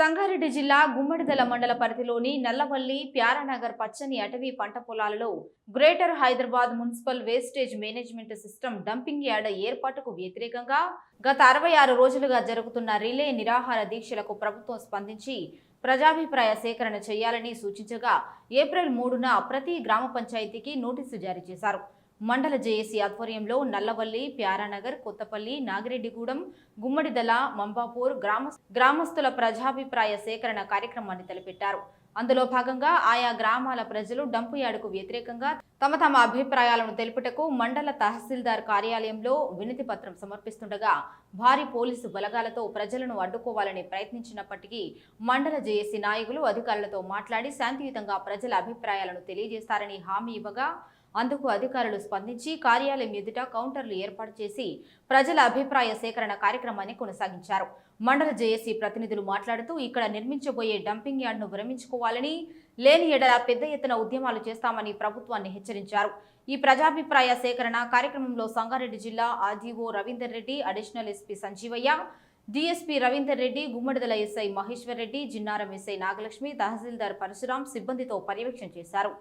సంగారెడ్డి జిల్లా గుమ్మడిదల మండల పరిధిలోని నల్లవల్లి ప్యారానగర్ పచ్చని అటవీ పంట పొలాలలో greater Hyderabad municipal wastage management system dumping yard ఏర్పాటుకు వ్యతిరేకంగా గత అరవై ఆరు రోజులుగా జరుగుతున్న రిలే నిరాహార దీక్షలకు ప్రభుత్వం స్పందించి ప్రజాభిప్రాయ సేకరణ చేయాలని సూచించగా ఏప్రిల్ మూడున ప్రతి గ్రామ పంచాయతీకి నోటీసు జారీ చేశారు. మండల జేఏసీ ఆధ్వర్యంలో నల్లవల్లి ప్యారానగర్ కొత్తపల్లి నాగిరెడ్డిగూడెం గుమ్మడిదల మంబాపూర్ గ్రామ గ్రామస్తుల ప్రజాభిప్రాయ సేకరణ కార్యక్రమాన్ని తలపెట్టారు. అందులో భాగంగా ఆయా గ్రామాల ప్రజలు డంపు యార్డుకు వ్యతిరేకంగా తమ తమ అభిప్రాయాలను తెలుపుటకు మండల తహసీల్దార్ కార్యాలయంలో వినతి పత్రం సమర్పిస్తుండగా భారీ పోలీసు బలగాలతో ప్రజలను అడ్డుకోవాలని ప్రయత్నించినప్పటికీ మండల జేఏసీ నాయకులు అధికారులతో మాట్లాడి శాంతియుతంగా ప్రజల అభిప్రాయాలను తెలియజేస్తారని హామీ ఇవ్వగా అందుకు అధికారులు స్పందించి కార్యాలయం ఎదుట కౌంటర్లు ఏర్పాటు చేసి ప్రజల అభిప్రాయ సేకరణ కార్యక్రమాన్ని కొనసాగించారు. మండల జేఏసీ ప్రతినిధులు మాట్లాడుతూ ఇక్కడ నిర్మించబోయే డంపింగ్ యార్డ్ను విరమించుకోవాలని లేని ఎడల పెద్ద ఎత్తున ఉద్యమాలు చేస్తామని ప్రభుత్వాన్ని హెచ్చరించారు. ఈ ప్రజాభిప్రాయ సేకరణ కార్యక్రమంలో సంగారెడ్డి జిల్లా RDO Ravinder Reddy additional SP Sanjeevaiah DSP Ravinder Reddy Gummadidala SI Maheshwar Reddy Jinnaram SI Nagalakshmi తహసీల్దార్ పరశురాం సిబ్బందితో పర్యవేక్షణ చేశారు.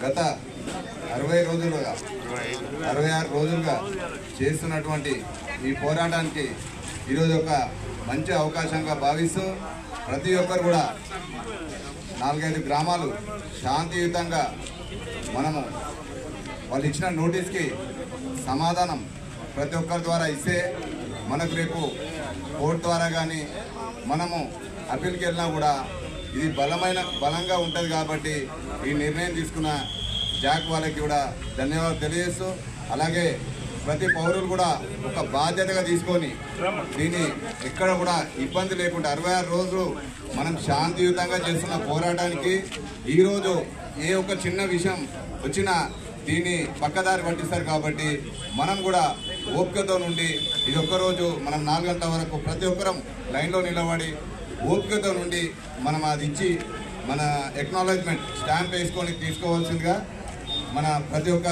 గత అరవై రోజులుగా అరవై ఆరు రోజులుగా చేస్తున్నటువంటి ఈ పోరాటానికి ఈరోజు ఒక మంచి అవకాశంగా భావిస్తూ ప్రతి ఒక్కరు కూడా నాలుగైదు గ్రామాలు శాంతియుతంగా మనము వాళ్ళు ఇచ్చిన నోటీస్కి సమాధానం ప్రతి ఒక్కరి ద్వారా ఇస్తే మనకు రేపు కోర్టు ద్వారా కానీ మనము అప్పీల్కి వెళ్ళినా కూడా ఇది బలమైన బలంగా ఉంటుంది కాబట్టి ఈ నిర్ణయం తీసుకున్న జాక్ వాళ్ళకి కూడా ధన్యవాదాలు తెలియజేస్తూ అలాగే ప్రతి పౌరులు కూడా ఒక బాధ్యతగా తీసుకొని దీన్ని ఎక్కడ కూడా ఇబ్బంది లేకుండా అరవై ఆరు రోజులు మనం శాంతియుతంగా చేస్తున్న పోరాటానికి ఈరోజు ఏ ఒక్క చిన్న విషయం వచ్చినా దీన్ని పక్కదారి పట్టిస్తారు కాబట్టి మనం కూడా ఓపికతో నుండి ఇది ఒక్కరోజు మనం నాలుగు గంటల వరకు ప్రతి ఒక్కరం లైన్లో నిలబడి ఓపికతో నుండి మనం అది ఇచ్చి మన ఎక్నాలజ్మెంట్ స్టాంప్ వేసుకొని తీసుకోవాల్సిందిగా మన ప్రతి ఒక్క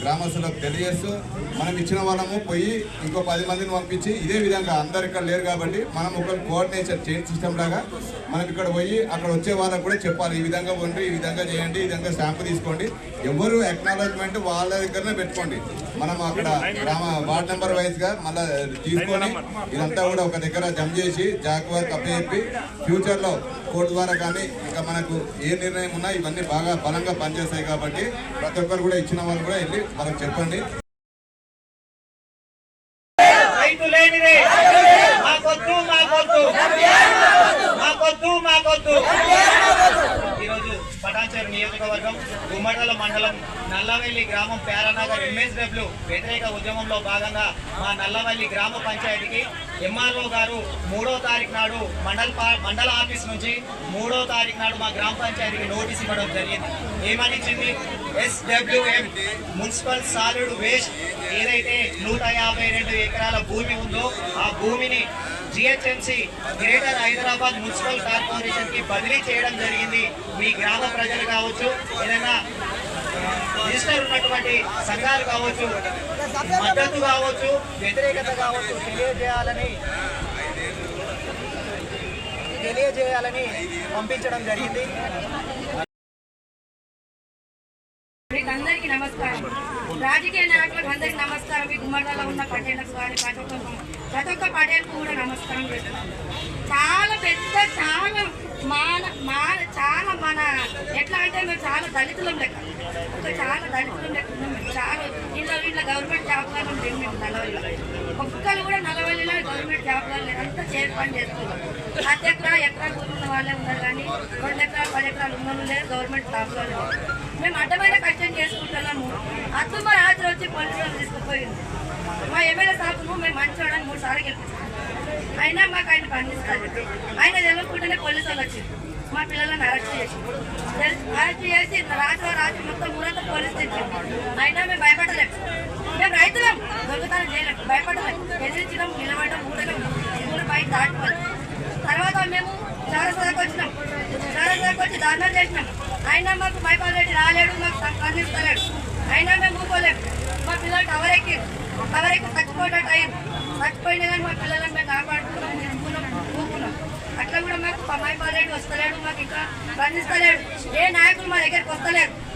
గ్రామస్తులకు తెలియజేస్తూ మనం ఇచ్చిన వాళ్ళము పోయి ఇంకో పది మందిని పంపించి ఇదే విధంగా అందరు ఇక్కడ లేరు కాబట్టి మనం ఒక కోఆర్డినేషన్ చైన్ సిస్టమ్ లాగా మనం ఇక్కడ పోయి అక్కడ వచ్చే వాళ్ళకు కూడా చెప్పాలి. ఈ విధంగా ఉండి ఈ విధంగా చేయండి ఈ విధంగా స్టాంప్ తీసుకోండి. ఎవరు ఎక్నాలజ్మెంట్ వాళ్ళ దగ్గరనే పెట్టుకోండి. మనం అక్కడ గ్రామ వార్డ్ నెంబర్ వైజ్గా మళ్ళీ తీసుకొని ఇదంతా కూడా ఒక దగ్గర జమ చేసి జాగ్రత్త తప్పచెప్పి ఫ్యూచర్లో కోర్టు ద్వారా కానీ ఇంకా మనకు ఏ నిర్ణయం ఉన్నా ఇవన్నీ బాగా బలంగా పనిచేస్తాయి కాబట్టి ప్రతి ఒక్కరు కూడా ఇచ్చిన వాళ్ళు కూడా వెళ్ళి వాళ్ళకి చెప్పండి. రైతు లేనిదే. ఈరోజు పటాచారు నియోజకవర్గం గుమ్మడల మండలం నల్లవెల్లి గ్రామం పేరానగర్ ఎంఎస్డబ్ల్యూ వ్యతిరేక ఉద్యమంలో భాగంగా మా నల్లవల్లి గ్రామ పంచాయతీకి ఎంఆర్ఓ గారు మూడో తారీఖు నాడు మండల మండల ఆఫీస్ నుంచి మూడో తారీఖు నాడు మా గ్రామ పంచాయతీకి నోటీస్ ఇవ్వడం జరిగింది. ఏమనిచ్చింది? ఎస్డబ్ల్యూఎం మున్సిపల్ సాలిడ్ వేస్ట్ ఏదైతే నూట యాభై రెండు ఎకరాల భూమి ఉందో ఆ భూమిని జిహెచ్ఎంసీ గ్రేటర్ హైదరాబాద్ మున్సిపల్ కార్పొరేషన్కి బదిలీ చేయడం జరిగింది. మీ గ్రామ ప్రజలు కావచ్చు ఏదైనా రిజిస్టర్ ఉన్నటువంటి సంఘాలు కావచ్చు మద్దతు కావచ్చు వ్యతిరేకత కావచ్చు తెలియజేయాలని తెలియజేయాలని పంపించడం జరిగింది. మీకు అందరికీ నమస్కారం. రాజకీయ నాయకులకు అందరికీ నమస్కారం. మీ గుమ్మడాలో ఉన్న పటేళ్ళకు కానీ ప్రతి ఒక్క ప్రతి ఒక్క పటేల్కు కూడా నమస్కారం చేస్తున్నాను చాలా పెద్ద చాలా మాన మా చాలా మన ఎట్లా అంటే మేము చాలా దళితులం లెక్క. ఒక చాలా దళితులం లెక్క ఉన్నాం చాలా ఇంట్లో ఇంట్లో గవర్నమెంట్ జాబ్ కానీ మేము నలవల్లిలో ఒక్కరు కూడా నలవల్లిలో గవర్నమెంట్ జాబ్లలో లేదు అంతా చేతి పని చేస్తున్నారు. పది ఎకరా ఎకరా ఉన్న వాళ్ళే ఉన్నారు కానీ రెండు ఎకరాలు పది ఎకరాలు ఉన్న లేదు గవర్నమెంట్ జాబ్లో లేదు మేము అడ్డమైన కష్టం చేసుకుంటున్నాము. అద్దుమ రాత్రి వచ్చి పోలీసులు తీసుకుపోయింది. మా ఎమ్మెల్యే సాబును మేము మంచోడని మూడు సార్లు గెలిపించాం. అయినా మాకు ఆయన పండిస్తారు ఆయన తెలియకుండానే పోలీసు వాళ్ళు వచ్చింది మా పిల్లలను అరెస్ట్ చేసి అరెస్ట్ చేసి రాత్రి రాత్రి మొత్తం ఊరంతా పోలీసు తెచ్చింది అయినా మేము భయపడలేము రైతులం దొంగతనం చేయలేదు. భయపడలేదు ఎదిరించడం నిలబడడం ఊరడం ఊరు బయట దాటుకోవాలి తర్వాత మేము చారసాకు వచ్చినాం. చారసాకు వచ్చి ధర్నా చేసినాం. అయినా మాకు మైపాల్ రెడ్డి రాలేడు మాకు స్పందిస్తలేడు. అయినా మేము ఊకోలేము. మా పిల్లలు కవర్ ఎక్కి కవర్ ఎక్కి చచ్చిపోయేటట్టు అయ్యింది చచ్చిపోయినా కానీ మా పిల్లలను మేము కాపాడుకున్నాం నిలుపుకున్నాం ఊపుకున్నాం అట్లా కూడా మాకు మైపాల్ రెడ్డి వస్తలేడు మాకు ఇంకా స్పందిస్తలేడు. ఏ నాయకులు మా దగ్గరికి వస్తలేరు